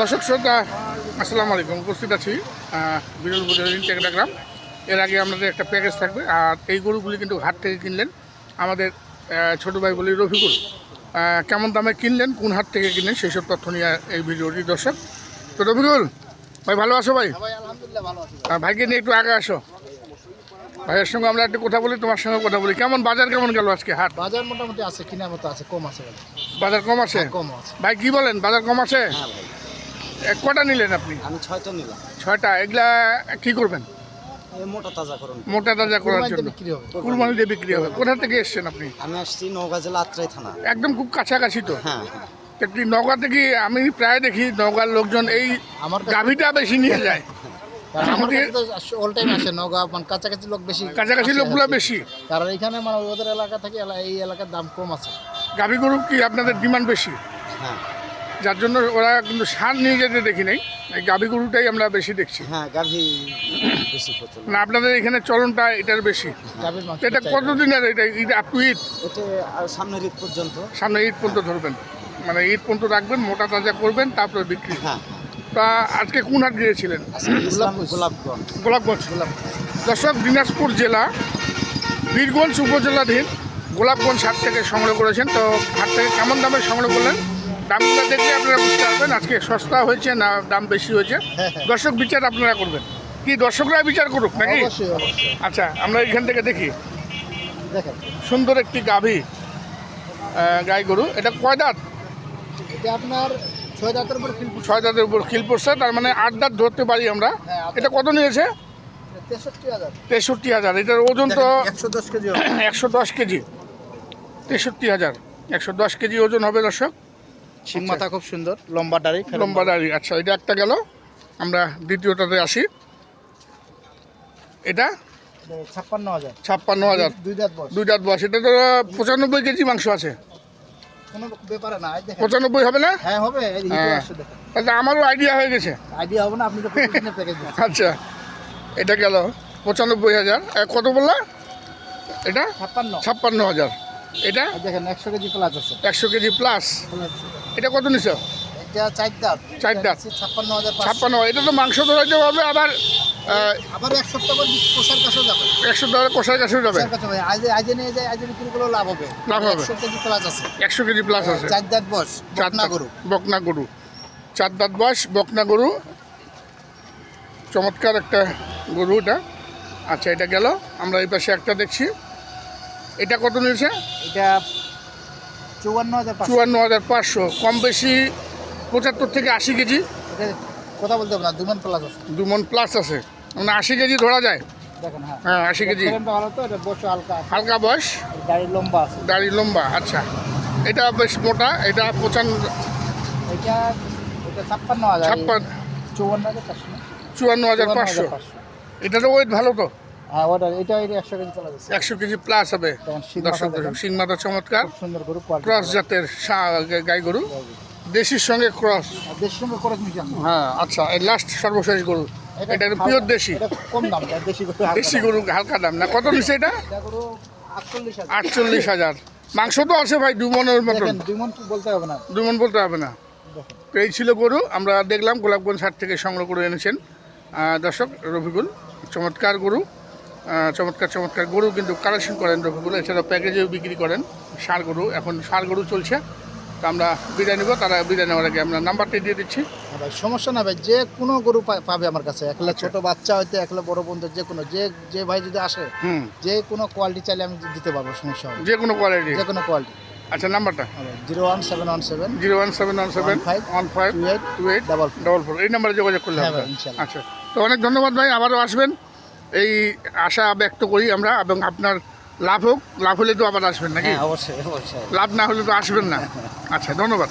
দর্শক শ্রোতা আসসালামু আলাইকুম। উপস্থিত আছি বিরল বুজারিন টেকডাগ্রাম এর আগে আমাদের একটা প্যাকেজ থাকবে আর এই গরুগুলি কিন্তু হাট থেকে কিনলেন আমাদের ছোট ভাই বলি রফিকুল। কেমন দামে কিনলেন কোন হাট থেকে কিনলেন সেই সব তথ্য নিয়ে এই ভিডিওটি দর্শক। তো রফিকুল ভাই ভালো আছো ভাই? ভাই আলহামদুলিল্লাহ ভালো আছি আহ, ভাইকে নিয়ে একটু আগে আসো। ভাইয়ের সঙ্গে আমরা একটু কথা বলি তোমার সঙ্গে কথা বলি। কেমন বাজার কেমন গেল আজকে হাট? বাজার মোটামুটি আছে কেনার মতো আছে কম আছে বাজার কম আছে? কম আছে। ভাই কি বলেন বাজার কম আছে? হ্যাঁ কটা নিলেন আপনি? আমি ছয়টা নিলাম। ছয়টা এগুলা কি করবেন? মোটা তাজা করুন। মোটা তাজা করার জন্য। বিক্রি হবে। কুরবানি দিয়ে বিক্রি হবে। কোথা থেকে এসছেন আপনি? আমি আসছি নওগাঁ জেলা আত্রাই থানা। একদম খুব কাছাকাছি তো? হ্যাঁ একটি থেকে আমি প্রায় দেখি লোকজন এই আমার গাভিটা বেশি নিয়ে যায়? কারণ আমাদের- তো অল টাইম আসে মানে কাছাকাছি লোক বেশি কাছাকাছি লোকগুলো বেশি। কারণ এখানে মানে ওদের এলাকা থেকে এই এলাকার দাম কম আছে। গাভি গরু কি আপনাদের ডিমান্ড বেশি? হ্যাঁ। যার জন্য ওরা কিন্তু সার নিয়ে যেতে দেখি নাই। এই গাভি গরুটাই আমরা বেশি দেখছি। হ্যাঁ গাভী বেশি প্রচলন। না আপনাদের এখানে চলনটা এটার বেশি। এটা কতদিনের এটা ঈদ আপ টু ঈদ? এটা আর সামনের ঈদ পর্যন্ত। সামনে ঈদ পর্যন্ত ধরবেন। মানে ঈদ পর্যন্ত রাখবেন মোটা তাজা করবেন তারপরে বিক্রি। হ্যাঁ। তা আজকে কোন হাট গিয়েছিলেন? গোলাপগঞ্জ। গোলাপগঞ্জ। দর্শক দিনাজপুর জেলা বীরগঞ্জ উপজেলাধীন গোলাপগঞ্জ হাট থেকে সংগ্রহ করেছেন। তো হাট থেকে কেমন দামে সংগ্রহ করলেন? দামগুলো দেখলে আপনারা বুঝতে পারবেন আজকে সস্তা হয়েছে না দাম বেশি হয়েছে। হ্যাঁ হ্যাঁ। দর্শক বিচার আপনারা করবেন। কি দর্শকরা বিচার করুক নাকি? আচ্ছা আমরা এখান থেকে দেখি। সুন্দর একটি গাভী গাই গরু। এটা কয় দাঁত? এটা আপনার ছয় দাঁতের উপর ছয় দাঁতের উপর খিল পড়ছে তার মানে আট দাঁত ধরতে পারি আমরা। হ্যাঁ, এটা কত নিয়েছে? তেষট্টি হাজার। এটার ওজন তো একশো দশ কেজি একশো দশ কেজি। তেষট্টি হাজার। একশো দশ কেজি ওজন হবে দর্শক। শিং মাথা খুব সুন্দর লম্বা দাড়ি লম্বা দাড়ি আচ্ছা এটা একটা গেল। আমরা দ্বিতীয়টাতে আসি। এটা? ছাপ্পান্ন হাজার। ছাপ্পান্ন হাজার। দুই দাঁত বয়স। এটা তো পঁচানব্বই কেজি মাংস আছে। কোনো ব্যাপারে না এই দেখেন। পঁচানব্বই হবে না? হ্যাঁ হবে। হ্যাঁ। তাহলে আমারও আইডিয়া হয়ে গেছে। আইডিয়া হবে না আপনি তো আচ্ছা। এটা গেল। পঁচানব্বই হাজার। কত বললা? এটা? ছাপ্পান্ন। ছাপ্পান্ন হাজার। এটা? দেখেন একশো কেজি প্লাস আছে। একশো কেজি প্লাস এটা কত নিছ? এটা চার দাঁত। চার দাঁত। ছাপ্পান্ন হাজার। ছাপ্পান্ন এটা তো মাংস ধরাইতে হবে আবার আবার এক সপ্তাহ পর কোষার কাছেও যাবে। কষার কাছেও কাছে ভাই আজে আজে নিয়ে যায় আজে বিক্রি করলেও লাভ হবে। লাভ হবে। একশো কেজি প্লাস আছে। একশো কেজি প্লাস আছে। চার দাঁত বস গরু। বকনা গরু। চার দাঁত বয়স বকনা গরু। চমৎকার একটা গরু এটা। আচ্ছা এটা গেল। আমরা এই পাশে একটা দেখছি। এটা কত নিয়েছে? এটা চুয়ান্ন হাজার পাঁচশো। চুয়ান্ন হাজার পাঁচশো। কম বেশি পঁচাত্তর থেকে আশি কেজি। এটা কথা বলতে হবে না দুমান প্লাস আছে। দু মন প্লাস আছে। মানে আশি কেজি ধরা যায়। দেখেন হ্যাঁ। হ্যাঁ আশি কেজি। ভালো তো এটা বসে হালকা হালকা বয়স। গাড়ি লম্বা আছে। দাড়ি লম্বা আচ্ছা। এটা বেশ মোটা এটা পঁচান্ন এটা এটা ছাপ্পান্ন হাজার। ছাপ্পান্ন চৌয়ান্ন হাজার পাঁচশো। চুয়ান্ন হাজার পাঁচশো। এটা তো ওয়েট ভালো তো? হ্যাঁ এটা এটা একশো কেজি চলা যাচ্ছে একশো কেজি প্লাস হবে। দর্শক মাথা চমৎকার। সুন্দর গরু ক্রস জাতের গাই গরু। দেশির সঙ্গে ক্রস। দেশের সঙ্গে মিশান হ্যাঁ আচ্ছা এই লাস্ট সর্বশেষ গরু। এটা পিওর দেশি। কম দাম দেশি গরু দেশি গরু হালকা দাম না? কত নিচ্ছে এটা? আটচল্লিশ হাজার। মাংস তো আছে ভাই দু মনের মতন। দেখেন বলতে হবে না। বলতে হবে না। তো এই ছিল গরু আমরা দেখলাম গোলাপগঞ্জ হাট থেকে সংগ্রহ করে এনেছেন। দর্শক রফিকুল চমৎকার গরু। চমৎকার চমৎকার গরু কিন্তু কালেকশন করেন রফিকুল এছাড়া প্যাকেজেও বিক্রি করেন সার গরু। এখন সার গরু চলছে। তো আমরা বিদায় নেব। তারা বিদায় নেওয়ার আগে আমরা নাম্বারটি দিয়ে দিচ্ছি। ভাই সমস্যা না ভাই যে কোনো গরু পাবে আমার কাছে। একলা ছোট বাচ্চা হইতে একলা বড় বন্ধু যে কোনো যে যে ভাই যদি আসে হুম। যে কোনো কোয়ালিটি চাইলে আমি দিতে পারব সমস্যা হবে যে কোনো কোয়ালিটি যে কোনো কোয়ালিটি আচ্ছা নাম্বারটা zero one seven one seven zero one seven one seven five one five two eight two eight double double four এই নাম্বারে যোগাযোগ করলে হ্যাঁ হবে। আচ্ছা তো অনেক ধন্যবাদ ভাই। আবারও আসবেন। এই আশা ব্যক্ত করি আমরা এবং আপনার লাভ হোক লাভ হলে তো আবার আসবেন নাকি? হ্যাঁ অবশ্যই অবশ্যই। লাভ না হলে তো আসবেন না। আচ্ছা ধন্যবাদ।